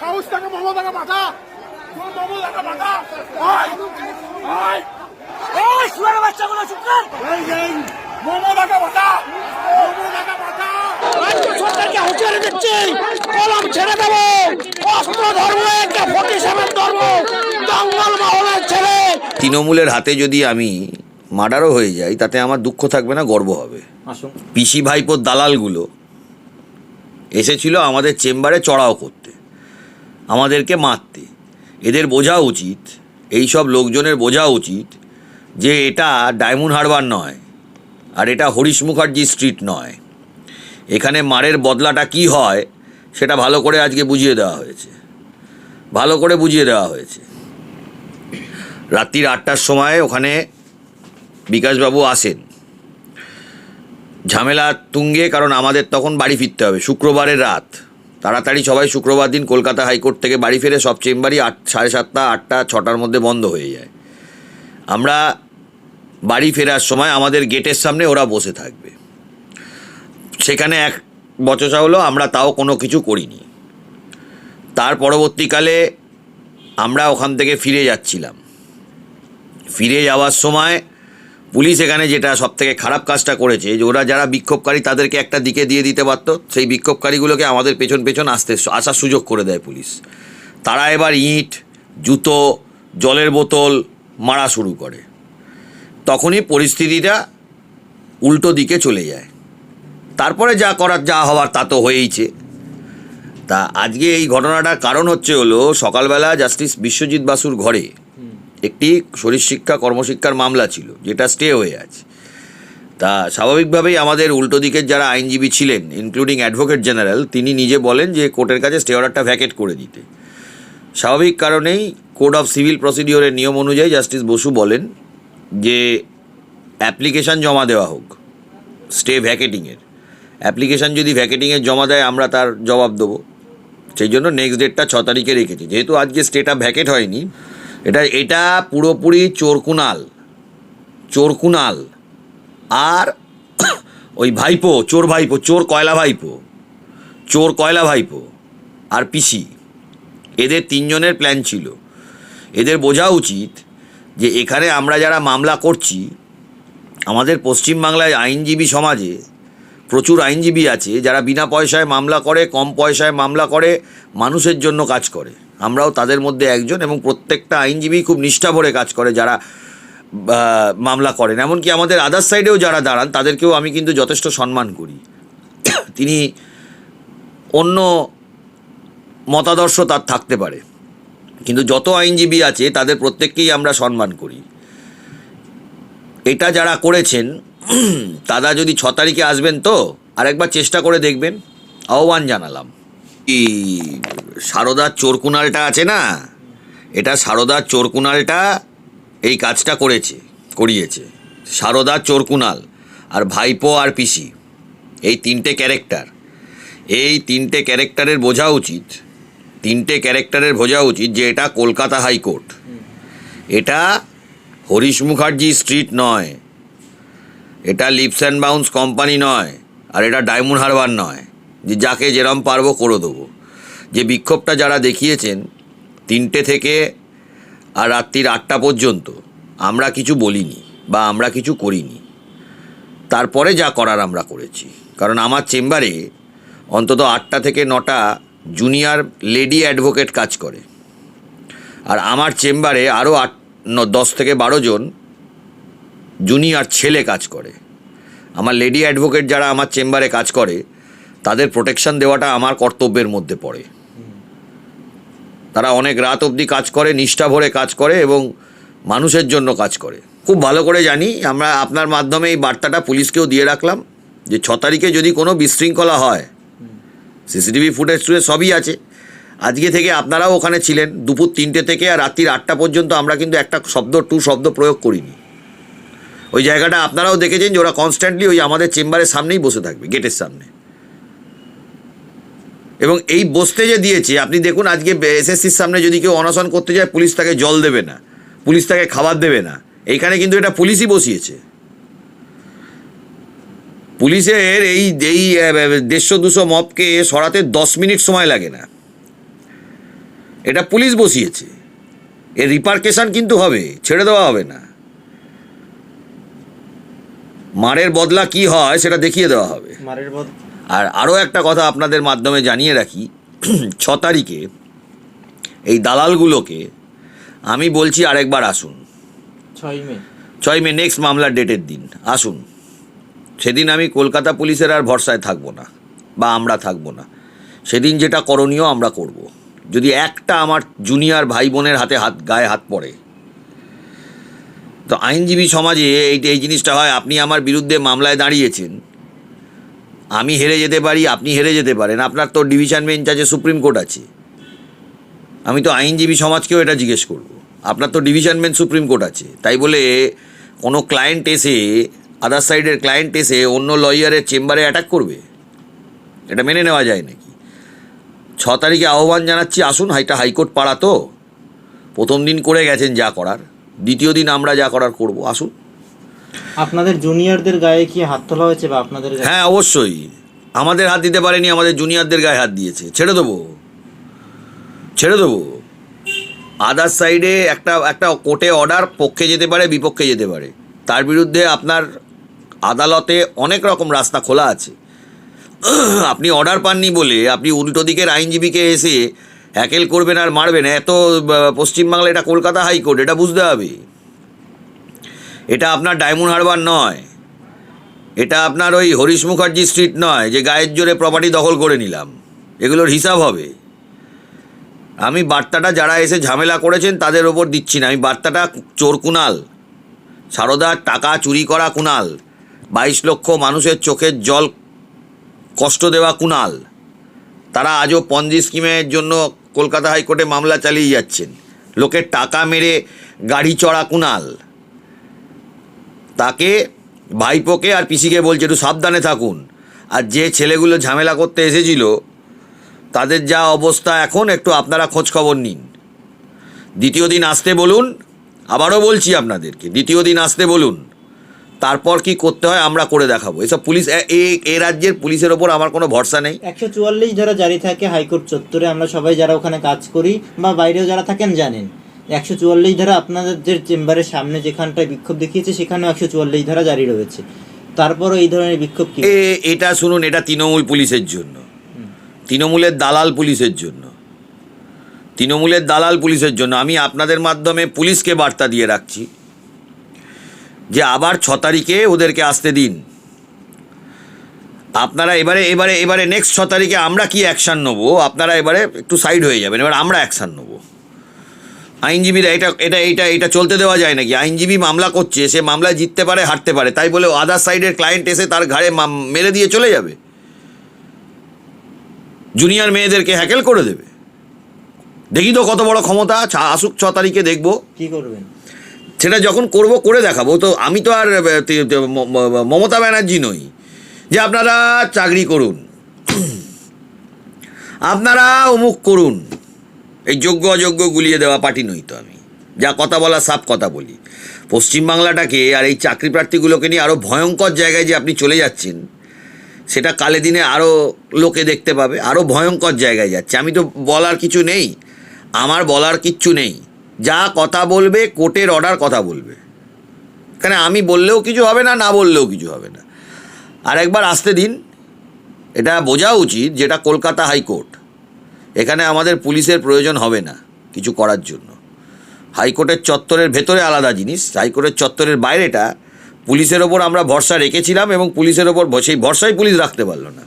সাহস থাকে মমতাকে মাথা। তোর মাথা। আয় আয় এই শুয়ার বাচ্চাগুলো চুপ কর। এই এই মমতাকে মাথা। মমতাকে মাথা। রাজ্য সরকারকে হুঁশিয়ারি দিচ্ছি। কলম ছেড়ে দেবো। অস্ত্র ধর্ম একটা ফটি সাহেবের ধর্ম জঙ্গল মহলের ছেলে তৃণমূলের হাতে যদি আমি মার্ডারও হয়ে যাই তাতে আমার দুঃখ থাকবে না গর্ব হবে। পিসি ভাইপোর দালালগুলো এসেছিল আমাদের চেম্বারে চড়াও করতে। আমাদেরকে মারতে। এদের বোঝা উচিত এই সব লোকজনের বোঝা উচিত যে এটা ডায়মন্ড হারবার নয় আর এটা হরিশ মুখার্জি স্ট্রিট নয়। এখানে মারের বদলাটা কি হয় সেটা ভালো করে আজকে বুঝিয়ে দেওয়া হয়েছে। ভালো করে বুঝিয়ে দেওয়া হয়েছে। রাত্রির আটটার সময় ওখানে বিকাশবাবু আসেন। ঝামেলা তুঙ্গে কারণ আমাদের তখন বাড়ি ফিরতে হবে, শুক্রবারের রাত। তাড়াতাড়ি সবাই শুক্রবার দিন কলকাতা হাইকোর্ট থেকে বাড়ি ফিরে সব চেম্বারই আট, সাড়ে সাতটা, আটটা, ছটার মধ্যে বন্ধ হয়ে যায়। আমরা বাড়ি ফেরার সময় আমাদের গেটের সামনে ওরা বসে থাকবে। সেখানে এক বচসা হলো, আমরা তাও কোনো কিছু করিনি। তার পরবর্তীকালে আমরা ওখান থেকে ফিরে যাচ্ছিলাম। ফিরে যাওয়ার সময় পুলিশ এখানে যেটা সব থেকে খারাপ কাজটা করেছে, যে ওরা যারা বিক্ষোভকারী তাদেরকে একটা দিকে দিয়ে দিতে পারত সেই বিক্ষোভকারীগুলোকে আমাদের পেছন পেছন আসতে আসার সুযোগ করে দেয় পুলিশ। তারা এবার ইট, জুতো, জলের বোতল মারা শুরু করে। তখনই পরিস্থিতিটা উল্টো দিকে চলে যায়। তারপরে যা করার যা হওয়ার তা তো হয়েইছে। তা আজকে এই ঘটনাটার কারণ হচ্ছে হলো, সকালবেলা জাস্টিস বিশ্বজিৎ বাসুর ঘরে একটি শরীরশিক্ষা কর্মশিক্ষার মামলা ছিল, যেটা স্টে হয়ে আছে। তা স্বাভাবিকভাবেই আমাদের উল্টো দিকের যারা আইনজীবী ছিলেন ইনক্লুডিং অ্যাডভোকেট জেনারেল তিনি নিজে বলেন যে কোর্টের কাছে স্টে অর্ডারটা ভ্যাকেট করে দিতে। স্বাভাবিক কারণেই কোড অফ সিভিল প্রসিডিওরের নিয়ম অনুযায়ী জাস্টিস বসু বলেন যে অ্যাপ্লিকেশান জমা দেওয়া হোক স্টে ভ্যাকেটিংয়ের অ্যাপ্লিকেশান যদি ভ্যাকেটিংয়ের জমা দেয়, আমরা তার জবাব দেবো। সেই জন্য নেক্সট ডেটটা ছ তারিখে রেখেছি। যেহেতু আজকে স্টেটা ভ্যাকেট হয়নি এটা এটা পুরোপুরি চোরকুনাল চোরকুনাল। আর ওই ভাইপো, চোর ভাইপো, চোর কয়লা ভাইপো, চোর কয়লা ভাইপো আর পিসি, এদের তিনজনের প্ল্যান ছিল। এদের বোঝা উচিত যে এখানে আমরা যারা মামলা করছি, আমাদের পশ্চিমবাংলায় আইনজীবী সমাজে প্রচুর আইনজীবী আছে যারা বিনা পয়সায় মামলা করে, কম পয়সায় মামলা করে, মানুষের জন্য কাজ করে। আমরাও তাদের মধ্যে একজন এবং প্রত্যেকটা আইনজীবী খুব নিষ্ঠা ভরে কাজ করে যারা মামলা করেন। এমনকি আমাদের আদার সাইডেও যারা দাঁড়ান, তাদেরকেও আমি কিন্তু যথেষ্ট সম্মান করি। তিনি অন্য মতাদর্শ তার থাকতে পারে। কিন্তু যত আইনজীবী আছে, তাদের প্রত্যেককেই আমরা সম্মান করি। এটা যারা করেছেন দাদা যদি ছ তারিখে আসবেন তো, আরেকবার চেষ্টা করে দেখবেন। আহ্বান জানালাম। এই সারদার চোরকুনালটা আছে না? এটা সারদার চোরকুনালটা এই কাজটা করেছে, করিয়েছে। সারদার চোরকুনাল আর ভাইপো আর পিসি, এই তিনটে ক্যারেক্টার। এই তিনটে ক্যারেক্টারের বোঝা উচিত, তিনটে ক্যারেক্টারের বোঝা উচিত যে এটা কলকাতা হাইকোর্ট। এটা হরিশ মুখার্জি স্ট্রিট নয়। এটা লিপস অ্যান্ড বাউন্স কোম্পানি নয়। আর এটা ডায়মন্ড হারবার নয়। যে যাকে যেরম পারব করে দেবো। যে বিক্ষোভটা যারা দেখিয়েছেন, তিনটে থেকে আর রাত্রির আটটা পর্যন্ত আমরা কিছু বলিনি বা আমরা কিছু করিনি। তারপরে যা করার আমরা করেছি। কারণ আমার চেম্বারে অন্তত আটটা থেকে নটা জুনিয়র লেডি অ্যাডভোকেট কাজ করে। আর আমার চেম্বারে আরও আট দশ থেকে বারো জন জুনিয়র ছেলে কাজ করে। আমার লেডি অ্যাডভোকেট যারা আমার চেম্বারে কাজ করে তাদের প্রোটেকশন দেওয়াটা আমার কর্তব্যের মধ্যে পড়ে। তারা অনেক রাত অবধি কাজ করে, নিষ্ঠা ভরে কাজ করে এবং মানুষের জন্য কাজ করে। খুব ভালো করে জানি, আমরা আপনার মাধ্যমে এই বার্তাটা পুলিশকেও দিয়ে রাখলাম যে ছ তারিখে যদি কোনো বিশৃঙ্খলা হয়, সিসিটিভি ফুটেজ টুটেজ সবই আছে। আজকে থেকে আপনারাও ওখানে ছিলেন, দুপুর তিনটে থেকে আর রাত্রির আটটা পর্যন্ত আমরা কিন্তু একটা শব্দ, টু শব্দ প্রয়োগ করিনি। ওই জায়গাটা আপনারাও দেখেছেন যে ওরা কনস্ট্যান্টলি ওই আমাদের চেম্বারের সামনেই বসে থাকবে, গেটের সামনে। এবং এই বসতে যে দিয়েছে, আপনি দেখুন আজকে এসএসসির সামনে যদি কেউ অনশন করতে যায়, পুলিশ তাকে জল দেবে না। পুলিশ তাকে খাবার দেবে না। এইখানে কিন্তু এটা পুলিশই বসিয়েছে। পুলিশের এই এই দেড়শো দুশো মপকে সরাতে দশ মিনিট সময় লাগে না। এটা পুলিশ বসিয়েছে। এর রিপার্কেশন কিন্তু হবে, ছেড়ে দেওয়া হবে না। মারের বদলা কি হয়, সেটা দেখিয়ে দেওয়া হবে। মারের বদ আর আরও একটা কথা আপনাদের মাধ্যমে জানিয়ে রাখি ছ তারিখে এই দালালগুলোকে আমি বলছি আরেকবার আসুন। ছয় মে। ছয় মে নেক্সট মামলার ডেটের দিন আসুন। সেদিন আমি কলকাতা পুলিশের আর ভরসায় থাকব না বা আমরা থাকব না। সেদিন যেটা করণীয় আমরা করব। যদি একটা আমার জুনিয়র ভাই বোনের হাতে হাত গায়ে হাত পড়ে তো আইনজীবী সমাজে এই এই জিনিসটা হয় আপনি আমার বিরুদ্ধে মামলায় দাঁড়িয়েছেন আমি হেরে যেতে পারি, আপনি হেরে যেতে পারেন। আপনার তো ডিভিশন বেঞ্চ আছে, সুপ্রিম কোর্ট আছে। আমি তো আইনজীবী সমাজকেও এটা জিজ্ঞেস করব। আপনার তো ডিভিশন বেঞ্চ সুপ্রিম কোর্ট আছে। তাই বলে কোনো ক্লায়েন্ট এসে আদার সাইডের ক্লায়েন্ট এসে অন্য লয়ারের চেম্বারে অ্যাটাক করবে? এটা মেনে নেওয়া যায় নাকি? ছ তারিখে আহ্বান জানাচ্ছি, আসুন, হাইটা হাইকোর্ট পাড়া তো। প্রথম দিন করে গেছেন যা করার। দ্বিতীয় দিন আমরা যা করার করব, আসুন। আপনাদের জুনিয়রদের গায়ে কি হাত তোলা হয়েছে বা আপনাদের হ্যাঁ অবশ্যই। আমাদের হাত দিতে পারেনি, আমাদের জুনিয়রদের গায়ে হাত দিয়েছে। ছেড়ে দেবো। ছেড়ে দেবো। আদার সাইডে একটা একটা কোর্টে অর্ডার পক্ষে যেতে পারে, বিপক্ষে যেতে পারে। তার বিরুদ্ধে আপনার আদালতে অনেক রকম রাস্তা খোলা আছে। আপনি অর্ডার পাননি বলে, আপনি উল্টো দিকের আইনজীবীকে এসে, হ্যাকেল করবেন আর মারবেন। এত পশ্চিমবাংলা, এটা কলকাতা হাইকোর্ট, এটা বুঝতে হবে। এটা আপনার ডায়মন্ড হারবার নয়। এটা আপনার ওই হরিশ মুখার্জি স্ট্রিট নয়, যে গায়ের জোরে প্রপার্টি দখল করে নিলাম। এগুলোর হিসাব হবে। আমি বার্তাটা যারা এসে ঝামেলা করেছেন তাদের ওপর দিচ্ছি না। আমি বার্তাটা চোর কুনাল সারদার টাকা চুরি করা কুনাল বাইশ লক্ষ মানুষের চোখের জল কষ্ট দেওয়া কুনাল তারা আজও পঞ্জি স্কিমের জন্য কলকাতা হাইকোর্টে মামলা চালিয়ে যাচ্ছেন। লোকের টাকা মেরে গাড়ি চড়া কুনাল তাকে ভাইপোকে আর পিসিকে বলছে, একটু সাবধানে থাকুন। আর যে ছেলেগুলো ঝামেলা করতে এসেছিল, তাদের যা অবস্থা এখন, একটু আপনারা খোঁজ খবর নিন। দ্বিতীয় দিন আসতে বলুন, আবারও বলছি আপনাদেরকে, দ্বিতীয় দিন আসতে বলুন, তারপর কি করতে হয় আমরা করে দেখাবো। এসব পুলিশ, এ- রাজ্যের পুলিশের ওপর আমার কোনো ভরসা নেই। একশো চুয়াল্লিশ ধারা জারি থাকে হাইকোর্ট চত্বরে, আমরা সবাই যারা ওখানে কাজ করি বা বাইরেও যারা থাকেন জানেন। একশো চুয়াল্লিশ ধারা আপনাদের চেম্বারের সামনে যেখানটায় বিক্ষোভ দেখিয়েছে, সেখানেও একশো চুয়াল্লিশ ধারা জারি রয়েছে। তারপরও এই ধরনের বিক্ষোভ কি? এটা শুনুন, এটা তৃণমূল পুলিশের জন্য। তৃণমূলের দালাল পুলিশের জন্য। তৃণমূলের দালাল পুলিশের জন্য। আমি আপনাদের মাধ্যমে পুলিশকে বার্তা দিয়ে রাখছি যে আবার ছ তারিখে ওদেরকে আসতে দিন। আপনারা এবারে এবারে এবারে নেক্সট ছ তারিখে আমরা কি অ্যাকশান নেব? আপনারা এবারে একটু সাইড হয়ে যাবেন। এবার আমরা অ্যাকশান নেব। আইনজীবীরা এটা এটা এটা এটা চলতে দেওয়া যায় নাকি? আইনজীবী মামলা করছে সে মামলায় জিততে পারে হারতে পারে তাই বলে আদার সাইডের ক্লায়েন্ট এসে তার ঘাড়ে মেরে দিয়ে চলে যাবে? জুনিয়র মেয়েদেরকে হ্যাকেল করে দেবে? দেখি তো কত বড় ক্ষমতা আসুক ছ তারিখে দেখব। কি করবেন? সেটা যখন করব করে দেখাবো। তো আমি তো আর মমতা ব্যানার্জি নই। যে আপনারা চাকরি করুন আপনারা অমুক করুন এই যোগ্য অযোগ্য গুলিয়ে দেওয়া পার্টি নই তো আমি। যা কথা বলা সাপ কথা বলি। পশ্চিমবাংলাটাকে আর এই চাকরি প্রার্থীগুলোকে নিয়ে আরও ভয়ঙ্কর জায়গায় যে আপনি চলে যাচ্ছেন, সেটা কালে দিনে আরও লোকে দেখতে পাবে আরও ভয়ঙ্কর জায়গায় যাচ্ছে। আমি তো বলার কিছু নেই, আমার বলার কিচ্ছু নেই। যা কথা বলবে, কোর্টের অর্ডার কথা বলবে। কেন আমি বললেও কিছু হবে না না বললেও কিছু হবে না। আর একবার আসতে দিন, এটা বোঝা উচিত যেটা কলকাতা হাইকোর্ট। এখানে আমাদের পুলিশের প্রয়োজন হবে না কিছু করার জন্য। হাইকোর্টের চত্বরের ভেতরে আলাদা জিনিস হাইকোর্টের চত্বরের বাইরেটা পুলিশের ওপর আমরা ভরসা রেখেছিলাম এবং পুলিশের ওপর সেই ভরসাই পুলিশ রাখতে পারল না।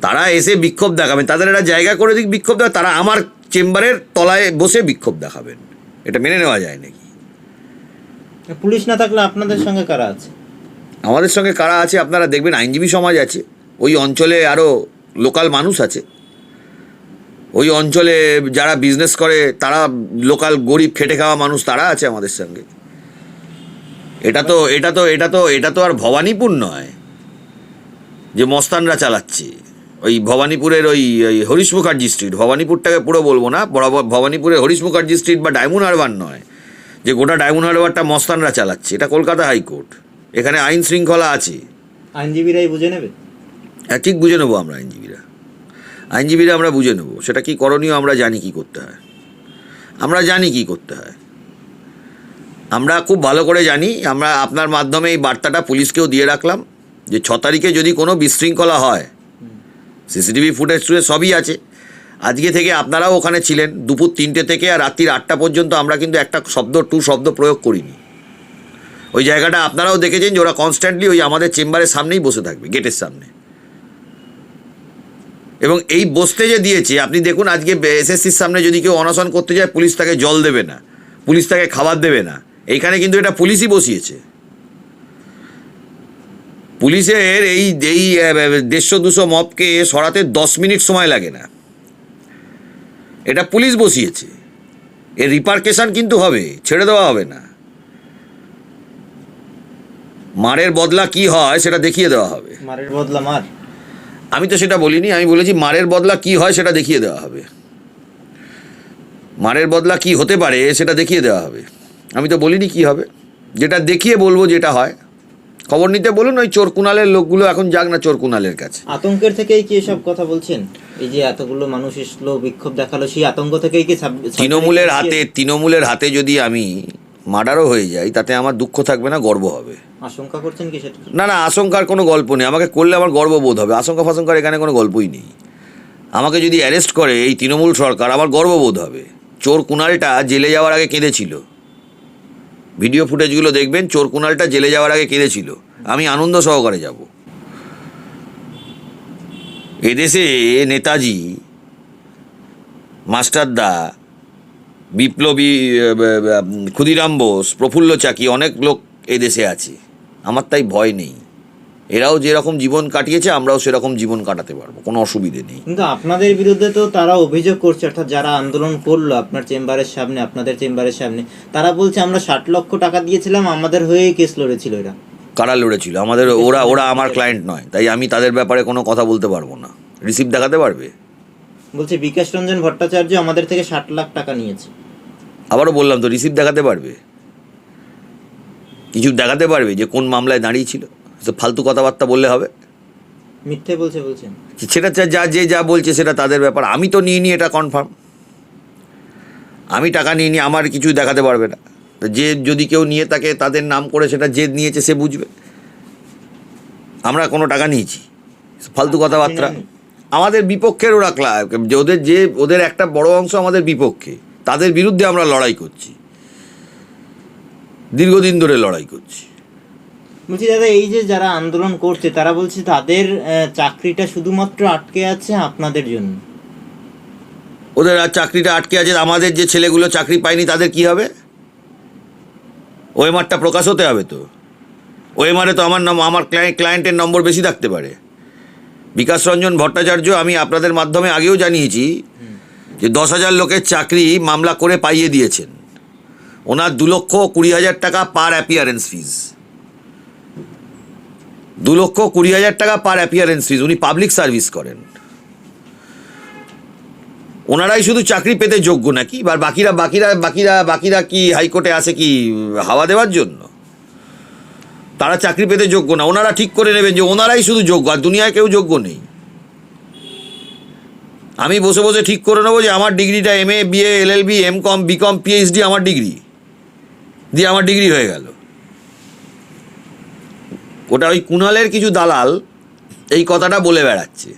তারা এসে বিক্ষোভ দেখাবেন তাদের একটা জায়গা করে দিক বিক্ষোভ দেওয়া তারা আমার চেম্বারের তলায় বসে বিক্ষোভ দেখাবেন। এটা মেনে নেওয়া যায় নাকি? পুলিশ না থাকলে আপনাদের সঙ্গে কারা আছে? আমাদের সঙ্গে কারা আছে আপনারা দেখবেন আইনজীবী সমাজ আছে ওই অঞ্চলে আরও লোকাল মানুষ আছে। ওই অঞ্চলে যারা বিজনেস করে তারা লোকাল গরিব খেটে খাওয়া মানুষ তারা আছে আমাদের সঙ্গে। এটা তো এটা তো এটা তো এটা তো আর ভবানীপুর নয় যে মস্তানরা চালাচ্ছে। ওই ভবানীপুরের ওই ওই হরিশ মুখার্জি স্ট্রিট ভবানীপুরটাকে পুরো বলব না বরাবর ভবানীপুরের হরিশ মুখার্জি স্ট্রিট বা ডায়মন্ড হারবার নয় যে গোটা ডায়মন্ড হারবারটা মস্তানরা চালাচ্ছে এটা কলকাতা হাইকোর্ট। এখানে আইন শৃঙ্খলা আছে। আইনজীবীরাই বুঝে নেবে? হ্যাঁ ঠিক বুঝে নেব আমরা আইনজীবীরা। আইনজীবীরা আমরা বুঝে নেব, সেটা কি করণীয়, আমরা জানি কি করতে হয়। আমরা জানি কি করতে হয়। আমরা খুব ভালো করে জানি, আমরা আপনার মাধ্যমে এই বার্তাটা পুলিশকেও দিয়ে রাখলাম যে ছ তারিখে যদি কোনো বিশৃঙ্খলা হয়, সিসিটিভি ফুটেজ টুটেজ সবই আছে। আজকে থেকে আপনারাও ওখানে ছিলেন, দুপুর তিনটে থেকে আর রাত্রির আটটা পর্যন্ত আমরা কিন্তু একটা শব্দ, টু শব্দ প্রয়োগ করিনি। ওই জায়গাটা আপনারাও দেখেছেন যে ওরা কনস্ট্যান্টলি ওই আমাদের চেম্বারের সামনেই বসে থাকবে, গেটের সামনে। এবং এই বসতে যে দিয়েছে, আপনি দেখুন আজকে এসএসসির সামনে যদি কেউ অনশন করতে যায়, পুলিশ তাকে জল দেবে না। পুলিশ তাকে খাবার দেবে না। এইখানে কিন্তু এটা পুলিশই বসিয়েছে। পুলিশের এই এই দেড়শো দুশো মপকে সরাতে দশ মিনিট সময় লাগে না। এটা পুলিশ বসিয়েছে। এর রিপার্কেশন কিন্তু হবে, ছেড়ে দেওয়া হবে না। মারের বদলা কি হয়, সেটা দেখিয়ে দেওয়া হবে। মারের বদলা মার? আমি তো সেটা বলিনি আমি বলেছি মারের বদলা কি হয় সেটা দেখিয়ে দেওয়া হবে। মারের বদলা কি হতে পারে সেটা দেখিয়ে দেওয়া হবে। আমি তো বলিনি কি হবে। যেটা দেখিয়ে বলব যেটা হয়। খবর নিতে বলুন ওই চোর কুনালের লোকগুলো এখন যাক না চোর কুনালের কাছে। আতঙ্কের থেকেই কি এসব কথা বলছেন? এই যে এতগুলো মানুষ এসলো বিক্ষোভ দেখাল সেই আতঙ্ক থেকেই কি তৃণমূলের হাতে তৃণমূলের হাতে যদি আমি মার্ডারও হয়ে যাই তাতে আমার দুঃখ থাকবে না গর্ব হবে। আশঙ্কা করছেন কি সেটা? না না, আশঙ্কার কোনো গল্প নেই। আমাকে করলে আমার গর্ববোধ হবে। আশঙ্কা ফাশঙ্কার এখানে কোনো গল্পই নেই। আমাকে যদি অ্যারেস্ট করে এই তৃণমূল সরকার, আমার গর্ববোধ হবে। চোর কুনালটা জেলে যাওয়ার আগে কেঁদেছিল। ভিডিও ফুটেজগুলো দেখবেন, চোর কুনালটা জেলে যাওয়ার আগে কেঁদেছিল। আমি আনন্দ সহকারে যাব। এদেশে নেতাজি মাস্টারদা বিপ্লবী ক্ষুদিরাম বোস, প্রফুল্ল চাকি, অনেক লোক এদেশে আছে। আমার তাই ভয় নেই। এরাও যেরকম জীবন কাটিয়েছে আমরাও সেরকম জীবন কাটাতে পারব কোনো অসুবিধে নেই। কিন্তু আপনাদের বিরুদ্ধে তো তারা অভিযোগ করছে অর্থাৎ যারা আন্দোলন করল আপনার চেম্বারের সামনে আপনাদের চেম্বারের সামনে তারা বলছে আমরা ষাট লক্ষ টাকা দিয়েছিলাম আমাদের হয়েই কেস লড়েছিল এরা। কারা লড়েছিল? আমাদের ওরা ওরা আমার ক্লায়েন্ট নয় তাই আমি তাদের ব্যাপারে কোনো কথা বলতে পারব না। রিসিভ দেখাতে পারবে? বলছে বিকাশ রঞ্জন ভট্টাচার্য আমাদের থেকে ষাট লাখ টাকা নিয়েছে। আবারও বললাম তো রিসিভ দেখাতে পারবে? কিছু দেখাতে পারবে যে কোন মামলায় দাঁড়িয়েছিল? তো ফালতু কথাবার্তা বললে হবে। মিথ্যে বলছে বলছেন। সেটা যা- যা যে বলছে সেটা তাদের ব্যাপার। আমি তো নিয়ে নিই এটা কনফার্ম আমি টাকা নিয়ে নিই আমার কিছু দেখাতে পারবে না। যে যদি কেউ নিয়ে তাকে তাদের নাম করে সেটা যে নিয়েছে সে বুঝবে। আমরা কোনো টাকা নিয়েছি। ফালতু কথাবার্তা। আমাদের বিপক্ষের ওরা যে ওদের যে ওদের একটা বড় অংশ আমাদের বিপক্ষে। তাদের বিরুদ্ধে আমরা লড়াই করছি। দীর্ঘদিন ধরে লড়াই করছি। বলছি দাদা এই যে যারা আন্দোলন করছে তারা বলছে তাদের চাকরিটা শুধুমাত্র আটকে আছে আপনাদের জন্য। ওদের আর চাকরিটা আটকে আছে আমাদের যে ছেলেগুলো চাকরি পায়নি তাদের কি হবে? ওএমআরটা প্রকাশ হতে হবে তো? ওএমআরে তো আমার নাম আমার ক্লায়েন্ট ক্লায়েন্টের নম্বর বেশি থাকতে পারে। বিকাশ রঞ্জন ভট্টাচার্য আমি আপনাদের মাধ্যমে আগেও জানিয়েছি যে দশ হাজার লোকের চাকরি মামলা করে পাইয়ে দিয়েছেন। ওনার দু লক্ষ কুড়ি হাজার টাকা পার অ্যাপিয়ারেন্স ফিজ দু লক্ষ কুড়ি হাজার টাকা পার অ্যাপিয়ারেন্স ফিজ উনি পাবলিক সার্ভিস করেন। ওনারাই শুধু চাকরি পেতে যোগ্য নাকি? আর বাকিরা বাকিরা বাকিরা বাকিরা কি হাইকোর্টে আসে কি হাওয়া দেওয়ার জন্য? তারা চাকরি পেতে যোগ্য না। ওনারা ঠিক করে নেবেন যে ওনারাই শুধু যোগ্য, আর দুনিয়ায় কেউ যোগ্য নেই। আমি বসে বসে ঠিক করে নেব যে আমার ডিগ্রিটা M A BA L L B M com B com PhD আমার ডিগ্রি। দিয়ে আমার ডিগ্রি হয়ে গেল। ওটা ওই কুণালের কিছু দালাল এই কথাটা বলে বেড়াচ্ছে।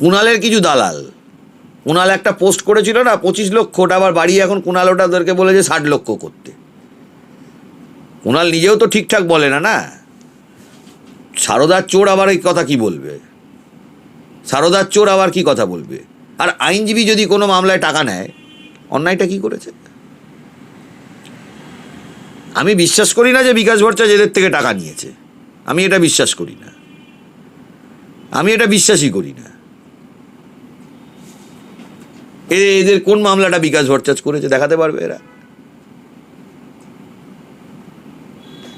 কুণালের কিছু দালাল, কুণাল একটা পোস্ট করেছিল না, পঁচিশ লক্ষ, ওটা আবার বাড়ি এখন কুণাল ওটা ওদেরকে বলে যে ষাট লক্ষ করতে। কুণাল নিজেও তো ঠিকঠাক বলে না না? সারদার চোর আবার এই কথা কি বলবে? সারদার চোর আবার কি কথা বলবে? আর আইনজীবী যদি কোনো মামলায় টাকা নেয়, অন্যায়টা কি করেছে? আমি বিশ্বাস করি না যে বিকাশ ভট্টাচার্য এদের থেকে টাকা নিয়েছে। আমি এটা বিশ্বাস করি না। আমি এটা বিশ্বাসই করি না। এদের কোন মামলাটা বিকাশ ভট্টাচার্য করেছে দেখাতে পারবে এরা?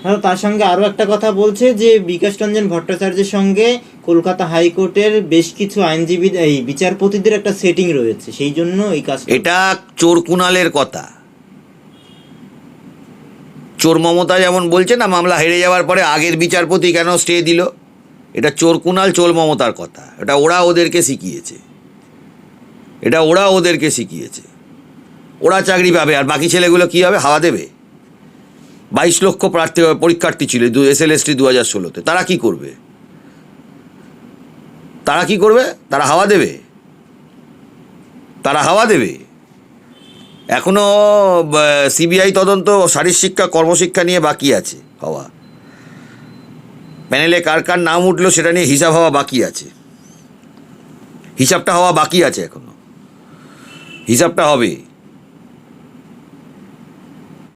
আর তার সঙ্গে আরও একটা কথা বলছে যে বিকাশ রঞ্জন ভট্টাচার্যের সঙ্গে কলকাতা হাইকোর্টের বেশ কিছু আইনজীবী এই বিচারপতিদের একটা সেটিং রয়েছে। সেই জন্য এই কাজ এটা চোর কুণালের কথা। চোর মমতা যেমন বলছে না, মামলা হেরে যাওয়ার পরে আগের বিচারপতি কেন স্টে দিল? এটা চোর কুণাল, চোর মমতার কথা। এটা ওরা ওদেরকে শিখিয়েছে। এটা ওরা ওদেরকে শিখিয়েছে। ওরা চাকরি পাবে, আর বাকি ছেলেগুলো কী হবে? হাওয়া দেবে। বাইশ লক্ষ প্রার্থী, পরীক্ষার্থী ছিল দু এস এল এস টি দু হাজার ষোলোতে। তারা কি করবে? তারা কি করবে? তারা হাওয়া দেবে। তারা হাওয়া দেবে। এখনও সিবিআই তদন্ত শিক্ষা, কর্মশিক্ষা নিয়ে বাকি আছে হওয়া। প্যানেলে কার কার নাম উঠল সেটা নিয়ে হিসাব হওয়া বাকি আছে। হিসাবটা হওয়া বাকি আছে এখনও। হিসাবটা হবে।